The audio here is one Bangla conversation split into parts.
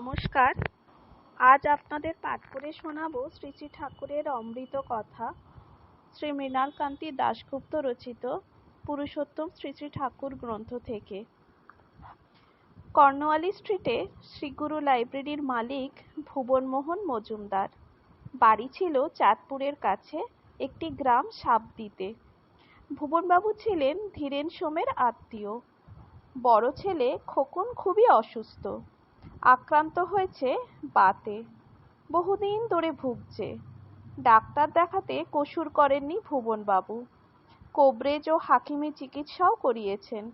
নমস্কার। আজ আপনাদের পাঠ করে শোনাবো শ্রী শ্রী ঠাকুরের অমৃত কথা। শ্রী মৃণালকান্তি দাশগুপ্ত রচিত পুরুষোত্তম শ্রী শ্রী ঠাকুর গ্রন্থ থেকে। কর্নওয়ালি স্ট্রিটে শ্রীগুরু লাইব্রেরির মালিক ভুবনমোহন মজুমদার। বাড়ি ছিল চাঁদপুরের কাছে, একটি গ্রাম সাবদিতে ভুবনবাবু ছিলেন ধীরেন সোমের আত্মীয়। বড় ছেলে খোকন খুবই অসুস্থ। আক্রান্ত হয়েছে বাতে। বহুদিন ধরে ভুগছে। ডাক্তার দেখাতে কসুর করেননি ভুবনবাবু। কোবরেজ ও হাকিমি চিকিৎসাও করিয়েছেন,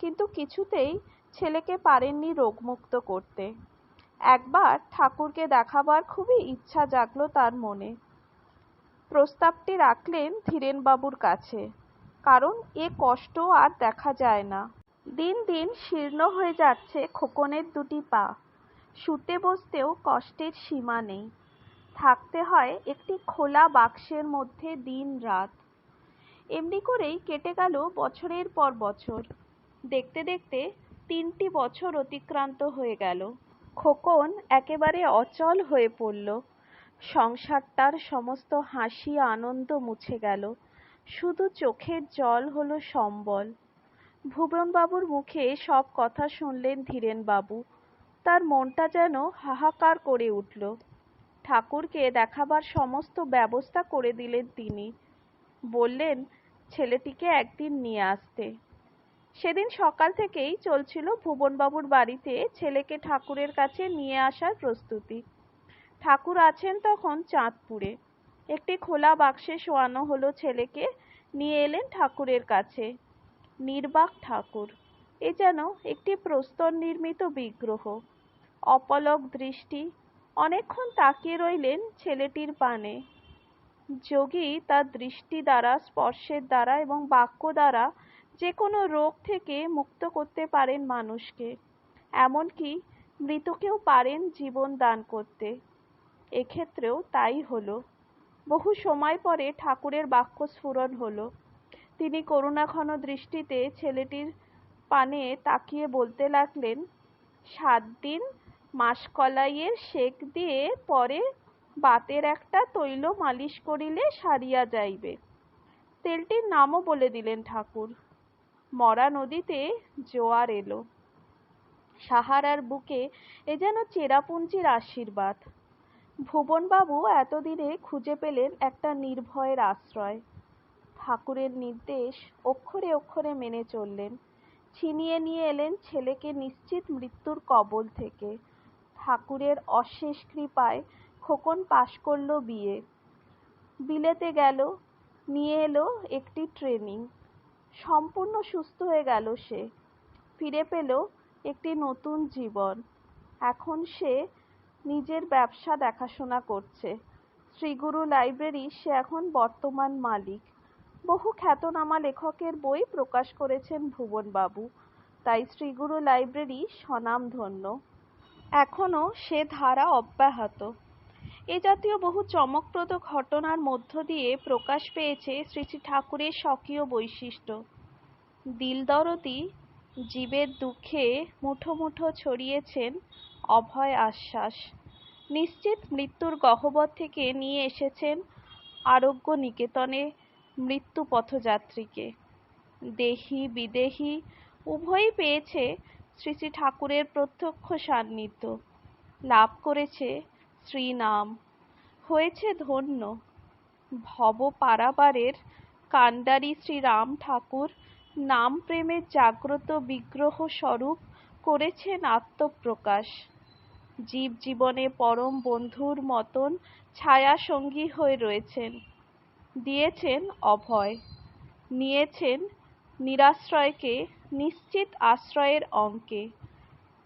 কিন্তু কিছুতেই ছেলেকে পারেননি রোগমুক্ত করতে। একবার ঠাকুরকে দেখাবার খুবই ইচ্ছা জাগলো তার মনে। প্রস্তাবটি রাখলেন ধীরেনবাবুর কাছে, কারণ এ কষ্ট আর দেখা যায় না। দিন দিন শীর্ণ হয়ে যাচ্ছে খোকনের দুটি পা। শুতে বসতেও কষ্টের সীমা নেই। থাকতে হয় একটি খোলা বাক্সের মধ্যে দিন রাত। এমনি করেই কেটে গেল বছরের পর বছর। দেখতে দেখতে তিনটি বছর অতিক্রান্ত হয়ে গেল। খোকন একেবারে অচল হয়ে পড়ল। সংসারটার সমস্ত হাসি আনন্দ মুছে গেল। শুধু চোখের জল হলো সম্বল। ভুবনবাবুর মুখে সব কথা শুনলেন ধীরেনবাবু। তার মনটা যেন হাহাকার করে উঠল। ঠাকুরকে দেখাবার সমস্ত ব্যবস্থা করে দিলেন তিনি। বললেন, ছেলেটিকে একদিন নিয়ে আসতে। সেদিন সকাল থেকেই চলছিল ভুবনবাবুর বাড়িতে ছেলেকে ঠাকুরের কাছে নিয়ে আসার প্রস্তুতি। ঠাকুর আছেন তখন চাঁদপুরে। একটি খোলা বাক্সে শোয়ানো হলো ছেলেকে, নিয়ে এলেন ঠাকুরের কাছে। নির্বাক ঠাকুর। এ যেন একটি প্রস্তর নির্মিত বিগ্রহ। অপলক দৃষ্টি, অনেকক্ষণ তাকিয়ে রইলেন ছেলেটির পানে যোগী তার দৃষ্টি দ্বারা, স্পর্শের দ্বারা এবং বাক্য দ্বারা যে কোনো রোগ থেকে মুক্ত করতে পারেন মানুষকে। এমনকি মৃতকেও পারেন জীবন দান করতে। এক্ষেত্রেও তাই হলো। বহু সময় পরে ঠাকুরের বাক্য স্ফুরণ হলো। তিনি করুণাঘন দৃষ্টিতে ছেলেটির পানে তাকিয়ে বলতে লাগলেন, সাত দিন মাসকলাইয়ের শেক দিয়ে পরে বাতের একটা তৈল মালিশ করিলে সারিয়া যাইবে। তেলটির নামও বলে দিলেন ঠাকুর। মরা নদীতে জোয়ার এলো। সাহারার বুকে এ যেন চেরাপুঞ্জির আশীর্বাদ। ভুবনবাবু এতদিনে খুঁজে পেলেন একটা নির্ভয়ের আশ্রয়। ঠাকুরের নির্দেশ অক্ষরে অক্ষরে মেনে চললেন। ছিনিয়ে নিয়ে এলেন ছেলেকে নিশ্চিত মৃত্যুর কবল থেকে। ঠাকুরের অশেষ কৃপায় খোকন পাশ করল বিয়ে। বিলেতে গেল, নিয়ে এলো একটি ট্রেনিং সম্পূর্ণ সুস্থ হয়ে গেল সে। ফিরে পেল একটি নতুন জীবন। এখন সে নিজের ব্যবসা দেখাশোনা করছে। শ্রীগুরু লাইব্রেরি সে এখন বর্তমান মালিক। বহু খ্যাতনামা লেখকের বই প্রকাশ করেছেন ভুবনবাবু। তাই শ্রীগুরু লাইব্রেরি স্বনামধন্য। এখনও সে ধারা অব্যাহত। এ জাতীয় বহু চমকপ্রদ ঘটনার মধ্য দিয়ে প্রকাশ পেয়েছে শ্রী শ্রী ঠাকুরের স্বকীয় বৈশিষ্ট্য। দিলদরদি জীবের দুঃখে মুঠো মুঠো ছড়িয়েছেন অভয় আশ্বাস। নিশ্চিত মৃত্যুর গহ্বর থেকে নিয়ে এসেছেন আরোগ্য নিকেতনে মৃত্যু পথযাত্রীকে দেহি, বিদেহী, উভয়ই পেয়েছে শ্রী শ্রী ঠাকুরের প্রত্যক্ষ সান্নিধ্য। লাভ করেছে শ্রীনাম। হয়েছে ধন্য। ভব পারাবারের কাণ্ডারি শ্রীরাম ঠাকুর নাম প্রেমের জাগ্রত বিগ্রহ স্বরূপ করেছেন আত্মপ্রকাশ। জীব জীবনে পরম বন্ধুর মতন ছায়া সঙ্গী হয়ে রয়েছেন। দিয়েছেন অভয়। নিয়েছেন নিরাশ্রয়কে, নিশ্চিত আশ্রয়ের অঙ্কে।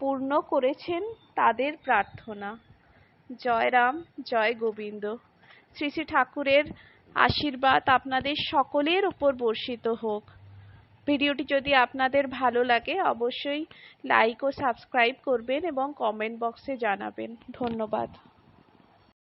পূর্ণ করেছেন তাদের প্রার্থনা। জয় রাম জয় গোবিন্দ। শ্রী শ্রী ঠাকুরের আশীর্বাদ আপনাদের সকলের উপর বর্ষিত হোক। ভিডিওটি যদি আপনাদের ভালো লাগে, অবশ্যই লাইক ও সাবস্ক্রাইব করবেন এবং কমেন্ট বক্সে জানাবেন। ধন্যবাদ।